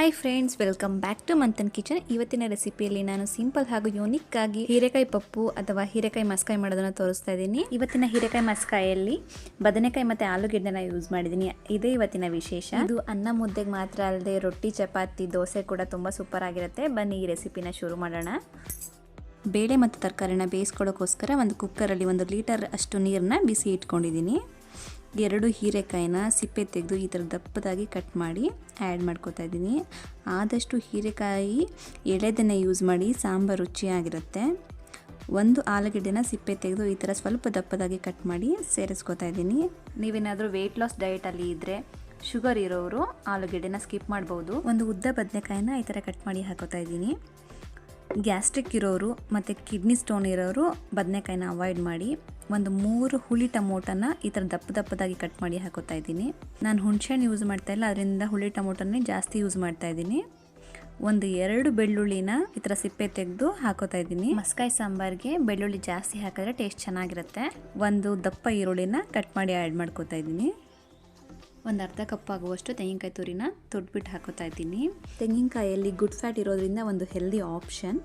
Hi friends welcome back to Manthan kitchen ಇವತ್ತಿನ ರೆಸಿಪಿಯಲ್ಲಿ ನಾನು ಸಿಂಪಲ್ ಹಾಗೂ ಯೂನಿಕ್ ಆಗಿ ಹೀರೆಕಾಯಿ ಪಪ್ಪು ಅಥವಾ ಹೀರೆಕಾಯಿ ಮಸ್ಕಾಯಿ ಮಾಡೋದನ್ನು ತೋರಿಸ್ತಾ ಇದ್ದೀನಿ. ಇವತ್ತಿನ ಹೀರೆಕಾಯಿ ಮಸ್ಕಾಯಲ್ಲಿ ಬದನೆಕಾಯಿ ಮತ್ತೆ ಆಲೂಗೆಡ್ಡೆನ ಯೂಸ್ ಮಾಡಿದ್ದೀನಿ. ಇದೇ ಇವತ್ತಿನ ವಿಶೇಷ. ಇದು ಅನ್ನ ಮುದ್ದೆಗೆ ಮಾತ್ರ ಅಲ್ಲದೆ ರೊಟ್ಟಿ, ಚಪಾತಿ, ದೋಸೆ ಕೂಡ ತುಂಬ ಸೂಪರ್ ಆಗಿರುತ್ತೆ. ಬನ್ನಿ ಈ ರೆಸಿಪಿನ ಶುರು ಮಾಡೋಣ. ಬೇಳೆ ಮತ್ತು ತರಕಾರಿನ ಬೇಯಿಸ್ಕೊಳ್ಳೋಕ್ಕೋಸ್ಕರ ಒಂದು ಕುಕ್ಕರಲ್ಲಿ ಒಂದು ಲೀಟರ್ ಅಷ್ಟು ನೀರನ್ನ ಬಿಸಿ ಇಟ್ಕೊಂಡಿದ್ದೀನಿ. ಎರಡು ಹೀರೆಕಾಯಿನ ಸಿಪ್ಪೆ ತೆಗೆದು ಈ ಥರ ದಪ್ಪದಾಗಿ ಕಟ್ ಮಾಡಿ ಆ್ಯಡ್ ಮಾಡ್ಕೋತಾ ಇದ್ದೀನಿ. ಆದಷ್ಟು ಹೀರೆಕಾಯಿ ಎಳೆದನ್ನು ಯೂಸ್ ಮಾಡಿ ಸಾಂಬಾರು ರುಚಿಯಾಗಿರುತ್ತೆ. ಒಂದು ಆಲೂಗಡ್ಡೆನ ಸಿಪ್ಪೆ ತೆಗೆದು ಈ ಥರ ಸ್ವಲ್ಪ ದಪ್ಪದಾಗಿ ಕಟ್ ಮಾಡಿ ಸೇರಿಸ್ಕೊತಾ ಇದ್ದೀನಿ. ನೀವೇನಾದರೂ ವೆಯ್ಟ್ ಲಾಸ್ ಡಯಟಲ್ಲಿ ಇದ್ದರೆ ಶುಗರ್ ಇರೋರು ಆಲೂಗಡ್ಡೆನ ಸ್ಕಿಪ್ ಮಾಡ್ಬೋದು. ಒಂದು ಉದ್ದ ಬದನೆಕಾಯಿನ ಈ ಥರ ಕಟ್ ಮಾಡಿ ಹಾಕೋತಾ ಇದ್ದೀನಿ. ಗ್ಯಾಸ್ಟ್ರಿಕ್ ಇರೋರು ಮತ್ತು ಕಿಡ್ನಿ ಸ್ಟೋನ್ ಇರೋರು ಬದನೆಕಾಯಿನ ಅವಾಯ್ಡ್ ಮಾಡಿ. ಒಂದು ಮೂರು ಹುಳಿ ಟಮೋಟನ ಈ ಥರ ದಪ್ಪ ದಪ್ಪದಾಗಿ ಕಟ್ ಮಾಡಿ ಹಾಕೋತಾ ಇದ್ದೀನಿ. ನಾನು ಹುಣಸೆಹಣ್ಣು ಯೂಸ್ ಮಾಡ್ತಾ ಇಲ್ಲ, ಅದರಿಂದ ಹುಳಿ ಟಮೋಟನೇ ಜಾಸ್ತಿ ಯೂಸ್ ಮಾಡ್ತಾ ಇದ್ದೀನಿ. ಒಂದು ಎರಡು ಬೆಳ್ಳುಳ್ಳಿನ ಈ ಥರ ಸಿಪ್ಪೆ ತೆಗೆದು ಹಾಕೋತಾ ಇದ್ದೀನಿ. ಮಸ್ಕಾಯಿ ಸಾಂಬಾರ್ಗೆ ಬೆಳ್ಳುಳ್ಳಿ ಜಾಸ್ತಿ ಹಾಕಿದ್ರೆ ಟೇಸ್ಟ್ ಚೆನ್ನಾಗಿರುತ್ತೆ. ಒಂದು ದಪ್ಪ ಈರುಳ್ಳಿನ ಕಟ್ ಮಾಡಿ ಆ್ಯಡ್ ಮಾಡ್ಕೋತಾ ಇದ್ದೀನಿ. ಒಂದು ಅರ್ಧ ಕಪ್ ಆಗುವಷ್ಟು ತೆಂಗಿನಕಾಯಿ ತುರಿನ ತೊಟ್ಬಿಟ್ಟು ಹಾಕೋತಾ ಇದ್ದೀನಿ. ತೆಂಗಿನಕಾಯಲ್ಲಿ ಗುಡ್ ಫ್ಯಾಟ್ ಇರೋದ್ರಿಂದ ಒಂದು ಹೆಲ್ದಿ ಆಪ್ಷನ್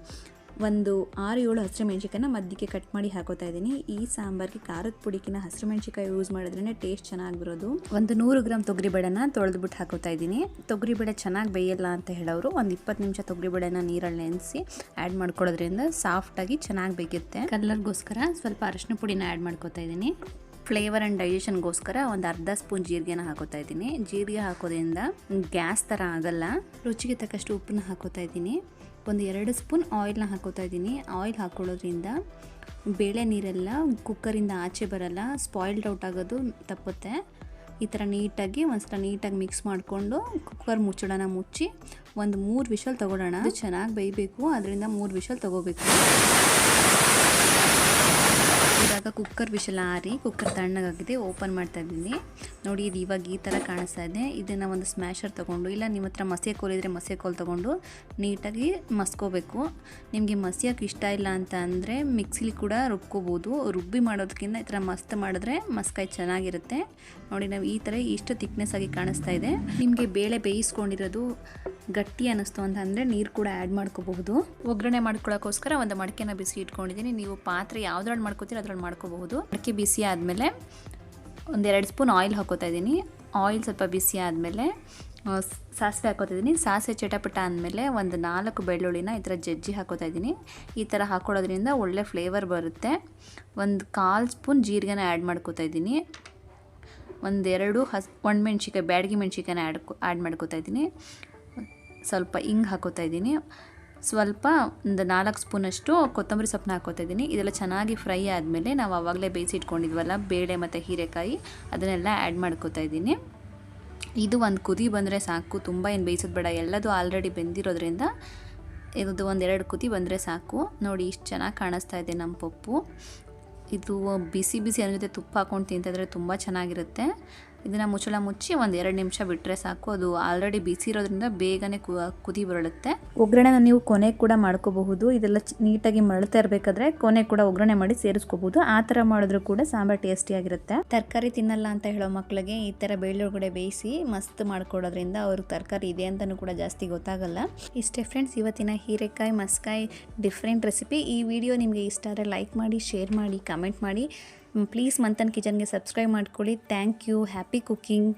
ಒಂದು ಆರು ಏಳು ಹಸಿರು ಮೆಣಸಿಕಾಯಿನ ಮಧ್ಯಕ್ಕೆ ಕಟ್ ಮಾಡಿ ಹಾಕೋತಾ ಇದ್ದೀನಿ. ಈ ಸಾಂಬಾರ್ಗೆ ಖಾರದ ಪುಡಿಕಿನ ಹಸಿರು ಮೆಣಸಿಕಾಯಿ ಯೂಸ್ ಮಾಡಿದ್ರೆ ಟೇಸ್ಟ್ ಚೆನ್ನಾಗಿ ಬರೋದು ಒಂದು ನೂರು ಗ್ರಾಮ್ ತೊಗರಿಬೇಳೆನ ತೊಳೆದ್ಬಿಟ್ಟು ಹಾಕೋತಾ ಇದ್ದೀನಿ. ತೊಗರಿಬೇಳೆ ಚೆನ್ನಾಗಿ ಬೇಯಲ್ಲ ಅಂತ ಹೇಳೋರು ಒಂದು ಇಪ್ಪತ್ತು ನಿಮಿಷ ತೊಗರಿಬೇಳೆನ ನೀರಲ್ಲಿ ನೆನೆಸಿ ಆ್ಯಡ್ ಮಾಡ್ಕೊಳ್ಳೋದ್ರಿಂದ ಸಾಫ್ಟಾಗಿ ಚೆನ್ನಾಗಿ ಬೇಯುತ್ತೆ. ಕಲರ್ಗೋಸ್ಕರ ಸ್ವಲ್ಪ ಅರಶಿನ ಪುಡಿನ ಆ್ಯಡ್ ಮಾಡ್ಕೋತಾ ಇದ್ದೀನಿ. ಫ್ಲೇವರ್ ಆ್ಯಂಡ್ ಡೈಜೆಷನ್ಗೋಸ್ಕರ ಒಂದು ಅರ್ಧ ಸ್ಪೂನ್ ಜೀರಿಗೆನ ಹಾಕೋತಾ ಇದ್ದೀನಿ. ಜೀರಿಗೆ ಹಾಕೋದ್ರಿಂದ ಗ್ಯಾಸ್ ಥರ ಆಗಲ್ಲ. ರುಚಿಗೆ ತಕ್ಕಷ್ಟು ಉಪ್ಪನ್ನ ಹಾಕೋತಾ ಇದ್ದೀನಿ. ಒಂದು ಎರಡು ಸ್ಪೂನ್ ಆಯಿಲ್ನ ಹಾಕೋತಾ ಇದ್ದೀನಿ. ಆಯಿಲ್ ಹಾಕೊಳ್ಳೋದ್ರಿಂದ ಬೇಳೆ ನೀರೆಲ್ಲ ಕುಕ್ಕರಿಂದ ಆಚೆ ಬರಲ್ಲ, ಸ್ಪಾಯಿಲ್ಡ್ ಔಟ್ ಆಗೋದು ತಪ್ಪುತ್ತೆ. ಈ ಥರ ನೀಟಾಗಿ, ಒಂದ್ಸಲ ನೀಟಾಗಿ ಮಿಕ್ಸ್ ಮಾಡಿಕೊಂಡು ಕುಕ್ಕರ್ ಮುಚ್ಚಳನ ಮುಚ್ಚಿ ಒಂದು ಮೂರು ವಿಷಲ್ ತೊಗೊಳ್ಳೋಣ. ಚೆನ್ನಾಗಿ ಬೇಯಬೇಕು, ಅದರಿಂದ ಮೂರು ವಿಷಲ್ ತೊಗೋಬೇಕು. ಇವಾಗ ಕುಕ್ಕರ್ ಆರಿ ಕುಕ್ಕರ್ ತಣ್ಣಗಾಗಿದೆ ಓಪನ್ ಮಾಡ್ತಾ ಇದ್ದೀನಿ. ನೋಡಿ, ಇದು ಇವಾಗ ಈ ಥರ ಕಾಣಿಸ್ತಾ ಇದೆ. ಇದನ್ನು ಒಂದು ಸ್ಮ್ಯಾಶರ್ ತೊಗೊಂಡು, ಇಲ್ಲ ನಿಮ್ಮ ಹತ್ರ ಮಸೆ ಕೋಲ್ ಇದ್ದರೆ ಮಸೆ ಕೋಲ್ ತೊಗೊಂಡು ನೀಟಾಗಿ ಮಸ್ಕೋಬೇಕು. ನಿಮಗೆ ಮಸಿಯೋಕೆ ಇಷ್ಟ ಇಲ್ಲ ಅಂತ ಅಂದರೆ ಮಿಕ್ಸಿಲಿ ಕೂಡ ರುಬ್ಕೋಬೋದು. ರುಬ್ಬಿ ಮಾಡೋದಕ್ಕಿಂತ ಈ ಥರ ಮಸ್ತ್ ಮಾಡಿದ್ರೆ ಮಸ್ಕಾಯಿ ಚೆನ್ನಾಗಿರುತ್ತೆ. ನೋಡಿ, ನಾವು ಈ ಥರ ಇಷ್ಟು ತಿಕ್ನೆಸ್ ಆಗಿ ಕಾಣಿಸ್ತಾ ಇದೆ. ನಿಮಗೆ ಬೇಳೆ ಬೇಯಿಸ್ಕೊಂಡಿರೋದು ಗಟ್ಟಿ ಅನ್ನಿಸ್ತು ಅಂತ ಅಂದರೆ ನೀರು ಕೂಡ ಆ್ಯಡ್ ಮಾಡ್ಕೋಬಹುದು. ಒಗ್ಗರಣೆ ಮಾಡ್ಕೊಳ್ಳೋಕ್ಕೋಸ್ಕರ ಒಂದು ಮಡಕೆನ ಬಿಸಿ ಇಟ್ಕೊಂಡಿದ್ದೀನಿ. ನೀವು ಪಾತ್ರೆ ಯಾವುದ್ರಲ್ಲಿ ಮಾಡ್ಕೋತೀರ ಅದ್ರಲ್ಲಿ ಮಾಡ್ಕೋಬಹುದು. ಮಡಕೆ ಬಿಸಿ ಆದಮೇಲೆ ಒಂದೆರಡು ಸ್ಪೂನ್ ಆಯಿಲ್ ಹಾಕೋತಾ ಇದ್ದೀನಿ. ಆಯಿಲ್ ಸ್ವಲ್ಪ ಬಿಸಿ ಆದಮೇಲೆ ಸಾಸಿವೆ ಹಾಕೋತಾ ಇದ್ದೀನಿ. ಸಾಸಿವೆ ಚಟಪಟ ಅಂದಮೇಲೆ ಒಂದು ನಾಲ್ಕು ಬೆಳ್ಳುಳ್ಳಿನ ಈ ಥರ ಜಜ್ಜಿ ಹಾಕೋತಾ ಇದ್ದೀನಿ. ಈ ಥರ ಹಾಕೊಳ್ಳೋದ್ರಿಂದ ಒಳ್ಳೆ ಫ್ಲೇವರ್ ಬರುತ್ತೆ. ಒಂದು ಕಾಲು ಸ್ಪೂನ್ ಜೀರಿಗೆನ ಆ್ಯಡ್ ಮಾಡ್ಕೋತಾ ಇದ್ದೀನಿ. ಒಂದೆರಡು ಹಸ್ ಒಣಮೆಣ್ಸಿಕಾಯಿ ಬ್ಯಾಡಗಿ ಮೆಣ್ಸಿಕಾಯಿನ ಆ್ಯಡ್ ಆ್ಯಡ್ ಮಾಡ್ಕೋತಾ ಇದ್ದೀನಿ. ಸ್ವಲ್ಪ ಹಿಂಗೆ ಹಾಕೋತಾ ಇದ್ದೀನಿ. ಸ್ವಲ್ಪ ಒಂದು ನಾಲ್ಕು ಸ್ಪೂನಷ್ಟು ಕೊತ್ತಂಬರಿ ಸೊಪ್ಪನ್ನ ಹಾಕೋತಾ ಇದ್ದೀನಿ. ಇದೆಲ್ಲ ಚೆನ್ನಾಗಿ ಫ್ರೈ ಆದಮೇಲೆ ನಾವು ಆವಾಗಲೇ ಬೇಯಿಸಿಟ್ಕೊಂಡಿದ್ವಲ್ಲ, ಬೇಳೆ ಮತ್ತು ಹೀರೆಕಾಯಿ, ಅದನ್ನೆಲ್ಲ ಆ್ಯಡ್ ಮಾಡ್ಕೋತಾ ಇದ್ದೀನಿ. ಇದು ಒಂದು ಕುದಿ ಬಂದರೆ ಸಾಕು, ತುಂಬ ಏನು ಬೇಯಿಸೋದು ಬೇಡ. ಎಲ್ಲದೂ ಆಲ್ರೆಡಿ ಬೆಂದಿರೋದ್ರಿಂದ ಇದು ಒಂದೆರಡು ಕುದಿ ಬಂದರೆ ಸಾಕು. ನೋಡಿ, ಇಷ್ಟು ಚೆನ್ನಾಗಿ ಕಾಣಿಸ್ತಾ ಇದೆ ನಮ್ಮ ಪಪ್ಪು. ಇದು ಬಿಸಿ ಬಿಸಿ ಅದ್ರ ಜೊತೆ ತುಪ್ಪ ಹಾಕ್ಕೊಂಡು ತಿಂತಿದ್ರೆ ತುಂಬ ಚೆನ್ನಾಗಿರುತ್ತೆ. ಇದನ್ನು ಮುಚ್ಚಳ ಮುಚ್ಚಿ ಒಂದು ಎರಡು ನಿಮಿಷ ಬಿಟ್ಟರೆ ಸಾಕು. ಅದು ಆಲ್ರೆಡಿ ಬಿಸಿ ಇರೋದ್ರಿಂದ ಬೇಗನೆ ಕುದಿ ಬರಳುತ್ತೆ. ಒಗ್ಗರಣೆನ ನೀವು ಕೊನೆ ಕೂಡ ಮಾಡ್ಕೋಬಹುದು. ಇದೆಲ್ಲ ನೀಟಾಗಿ ಮಳತಾ ಇರಬೇಕಾದ್ರೆ ಕೊನೆ ಕೂಡ ಒಗ್ಗರಣೆ ಮಾಡಿ ಸೇರಿಸ್ಕೋಬಹುದು. ಆ ಥರ ಮಾಡಿದ್ರು ಕೂಡ ಸಾಂಬಾರ್ ಟೇಸ್ಟಿಯಾಗಿರುತ್ತೆ ತರಕಾರಿ ತಿನ್ನಲ್ಲ ಅಂತ ಹೇಳೋ ಮಕ್ಕಳಿಗೆ ಈ ಥರ ಬೇಳೆೊಳಗಡೆ ಬೇಯಿಸಿ ಮಸ್ತ್ ಮಾಡ್ಕೊಡೋದ್ರಿಂದ ಅವ್ರಿಗೆ ತರಕಾರಿ ಇದೆ ಅಂತಲೂ ಕೂಡ ಜಾಸ್ತಿ ಗೊತ್ತಾಗಲ್ಲ. ಇಷ್ಟೇ ಫ್ರೆಂಡ್ಸ್ ಇವತ್ತಿನ ಹೀರೆಕಾಯಿ, ಮಸ್ಕಾಯಿ ಡಿಫ್ರೆಂಟ್ ರೆಸಿಪಿ ಈ ವಿಡಿಯೋ ನಿಮಗೆ ಇಷ್ಟ ಆದರೆ ಲೈಕ್ ಮಾಡಿ ಶೇರ್ ಮಾಡಿ ಕಮೆಂಟ್ ಮಾಡಿ. ಪ್ಲೀಸ್ ಮಂಥನ್ ಕಿಚನ್ಗೆ ಸಬ್ಸ್ಕ್ರೈಬ್ ಮಾಡ್ಕೊಳ್ಳಿ. Thank you happy cooking